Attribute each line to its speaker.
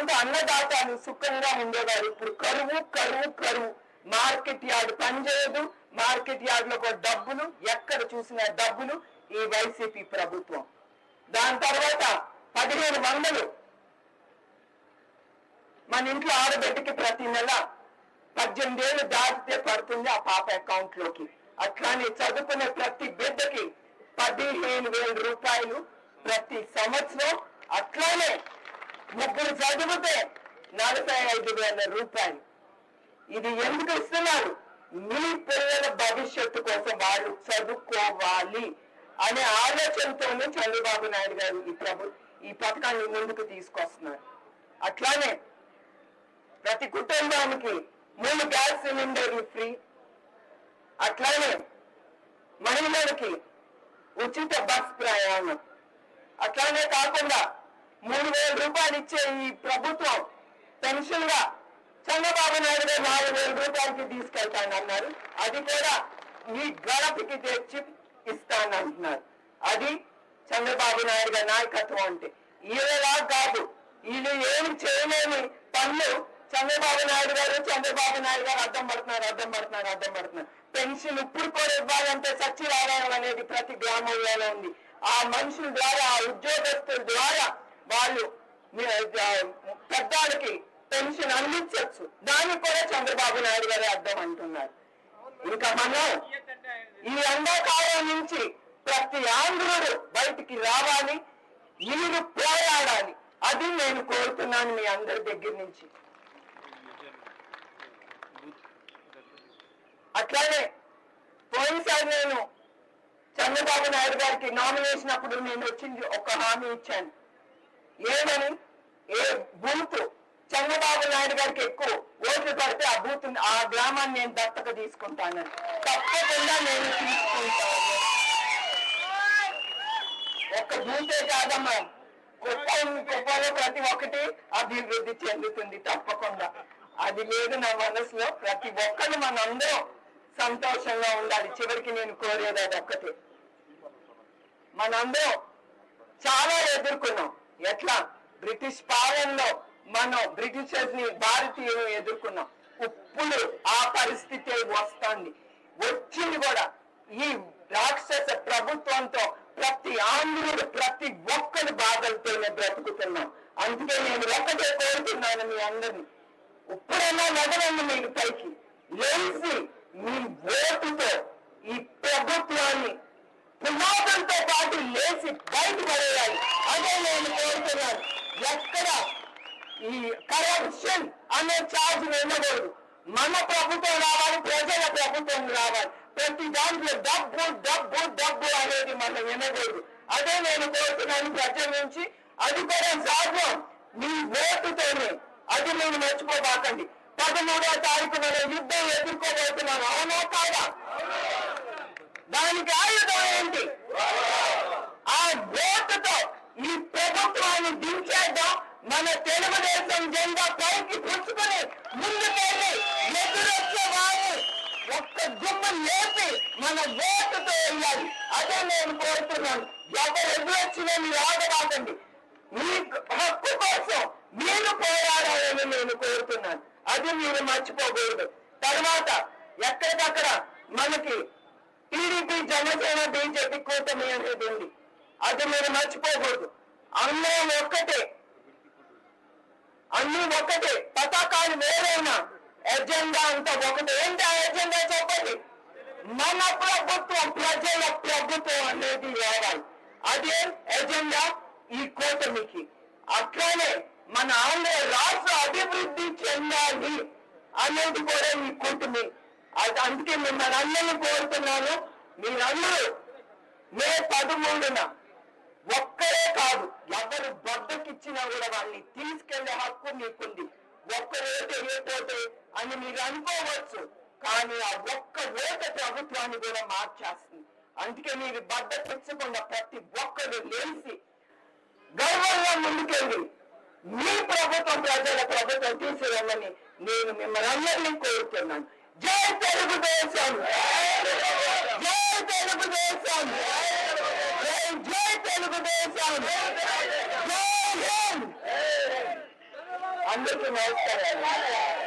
Speaker 1: రైతులంతా అన్నదాతలు సుఖంగా ఉండేవారు. ఇప్పుడు కరువు కరువు కరువు. మార్కెట్ యార్డ్ పనిచేయదు. మార్కెట్ యార్డ్లో కూడా డబ్బులు ఎక్కడ చూసిన డబ్బులు ఈ వైసీపీ ప్రభుత్వం. దాని తర్వాత పదిహేను వందలు. మన ఇంట్లో ఆడబిడ్డకి ప్రతి నెల పద్దెనిమిది ఏళ్ళు దాటితే పడుతుంది ఆ పాప అకౌంట్లోకి అట్లానే చదువుకునే ప్రతి బిడ్డకి పదిహేను వేల రూపాయలు ప్రతి సంవత్సరం. అట్లానే ముగ్గురు చదివితే నలభై ఐదు వేల రూపాయలు. ఇది ఎందుకు ఇస్తున్నారు మీ పిల్లల భవిష్యత్తు కోసం వాళ్ళు చదువుకోవాలి అనే ఆలోచనతోనే చంద్రబాబు నాయుడు గారు ఈ ప్రభు ఈ పథకాన్ని ముందుకు తీసుకొస్తున్నారు. అట్లానే ప్రతి కుటుంబానికి మూడు గ్యాస్ సిలిండర్లు ఫ్రీ. అట్లానే మహిళలకి ఉచిత బస్ ప్రయాణం. అట్లానే కాకుండా మూడు వేల రూపాయలు ఇచ్చే ఈ ప్రభుత్వం పెన్షన్గా చంద్రబాబు నాయుడు గారు నాలుగు వేల రూపాయలకి తీసుకెళ్తానన్నారు. అది కూడా మీ గడపకి తెచ్చి ఇస్తానంటున్నారు. అది చంద్రబాబు నాయుడు గారి నాయకత్వం అంటే. ఈవేలా కాదు వీళ్ళు ఏమి చేయలేని పనులు చంద్రబాబు నాయుడు గారు చంద్రబాబు నాయుడు గారు అర్థం పడుతున్నారు అర్థం పడుతున్నారు అర్థం పడుతున్నారు. పెన్షన్ ఇప్పుడు కూడా ఇవ్వాలంటే సచివాలయం అనేది ప్రతి గ్రామంలోనే ఉంది. ఆ మనుషుల ద్వారా ఆ ఉద్యోగస్తుల ద్వారా వాళ్ళు పెద్దాలకి పెన్షన్ అందించవచ్చు దానికి కూడా చంద్రబాబు నాయుడు గారు అర్థం అంటున్నారు. ఇంకా మనం ఈ ఎండాకాలం నుంచి ప్రతి ఆంధ్రుడు బయటికి రావాలి మీరు పోరాడాలి. అది నేను కోరుతున్నాను మీ అందరి దగ్గర నుంచి. అట్లానే పోయినసారి నేను చంద్రబాబు నాయుడు గారికి నామినేషన్ అప్పుడు నేను వచ్చింది ఒక హామీ ఇచ్చాను. ఏమని? ఏ బూత్? చంద్రబాబు నాయుడు గారికి ఎక్కువ ఓట్లు పడితే ఆ బూత్ ఆ గ్రామాన్ని నేను దత్తత తీసుకుంటానని. తప్పకుండా నేను తీసుకుంటాను. ఒక్క బూతే కాదమ్మా. కుప్పం కుప్పంలో ప్రతి ఒక్కటి అభివృద్ధి చెందుతుంది తప్పకుండా. అది లేదు నా మనసులో. ప్రతి ఒక్కరు మనందరం సంతోషంగా ఉండాలి. చివరికి నేను కోరేది అది ఒక్కటి మనందరం చాలా ఎదుర్కొన్నాం. ఎట్లా? బ్రిటిష్ పాలనలో మనం బ్రిటిషర్స్ని భారతీయులు ఎదుర్కొన్నాం. ఉప్పులు ఆ పరిస్థితి వస్తుంది. వచ్చింది కూడా ఈ రాక్షస ప్రభుత్వంతో ప్రతి ఆంధ్రుడు ప్రతి ఒక్కరు బాధలతోనే బ్రతుకుతున్నాం. అందుకే నేను ఒక్కటే కోరుతున్నాను మీ అందరిని. ఇప్పుడైనా నగరండి మీరు పైకి లేచి మీ ఓటు ఈ ప్రభుత్వాన్ని పునాదులతో పాటు లేచి బయట పడేయాలి అదే నేను కోరుతున్నాను ఎక్కడ ఈ కరప్షన్ అనే ఛార్జ్ వెళ్ళకూడదు మన ప్రభుత్వం రావాలి ప్రజల ప్రభుత్వం రావాలి. ప్రతి దాంట్లో డబ్బు డబ్బు డబ్బు అనేది మనం వినకూడదు. అదే నేను కోరుతున్నాను ప్రజల నుంచి అది కూడా సాధ్యం మీ ఓటుతోనే. అది నేను మర్చిపోబాకండి. పదమూడో తారీఖు మనం యుద్ధం ఎదుర్కోబోతున్నాం. అవునా కాదా? దానికి ఆయుధం ఏంటి? ఆ ఓటుతో ఈ ప్రభుత్వాన్ని దించేద్దాం. మన తెలుగుదేశం జెండా పైకి పుచ్చుకొని ముందుకెళ్ళి ఎదురొచ్చే వారిని ఒక్క గుమ్మ లేపి మన ఓటుతో వెళ్ళాలి. అదే నేను కోరుతున్నాను. ఎవరు ఎదురొచ్చినా మీరు ఆగబాకండి మీ హక్కు కోసం మీరు పోరాడాలని నేను కోరుతున్నాను. అది మీరు మర్చిపోకూడదు. తర్వాత ఎక్కడికక్కడ మనకి టీడీపీ జనసేన బీజేపీ కూటమి అనేది ఉంది. అది మీరు మర్చిపోకూడదు. అందరం ఒక్కటే అన్ని ఒకటే. పతాకాలు వేరైనా ఎజెండా అంతా ఒకటి. ఏంటి ఆ ఎజెండా చెప్పండి? మన ప్రభుత్వం ప్రజల ప్రభుత్వం అనేది రావాలి అదే ఎజెండా ఈ కూటమికి. అట్లానే మన ఆంధ్ర రాష్ట్ర అభివృద్ధి చెందాలి అనేది కూడా ఈ కూటమి. అది అందుకే మిమ్మల్ని అందరినీ కోరుతున్నాను. మీరందరూ మే పదమూడున ఒక్కరే ఎవరు బద్దకిచ్చినా కూడా వాళ్ళని తీసుకెళ్ళే హక్కు మీకుంది. ఒక్క ఓటు వేయకపోతే అని మీరు అనుకోవచ్చు. కానీ ఆ ఒక్క ఓట ప్రభుత్వాన్ని కూడా మార్చేస్తుంది. అందుకే మీరు బద్దకిచ్చకుండా ప్రతి ఒక్కరు లేచి గర్వంగా ముందుకెళ్ళి మీ ప్రభుత్వం ప్రజల ప్రభుత్వం తీసుకెళ్ళమని నేను మిమ్మల్ని అందరినీ కోరుతున్నాను. జై తెలుగుదేశం! జై తెలుగుదేశం! జై జై తెలుగుదేశం! జై అందరికీ నమస్కారం.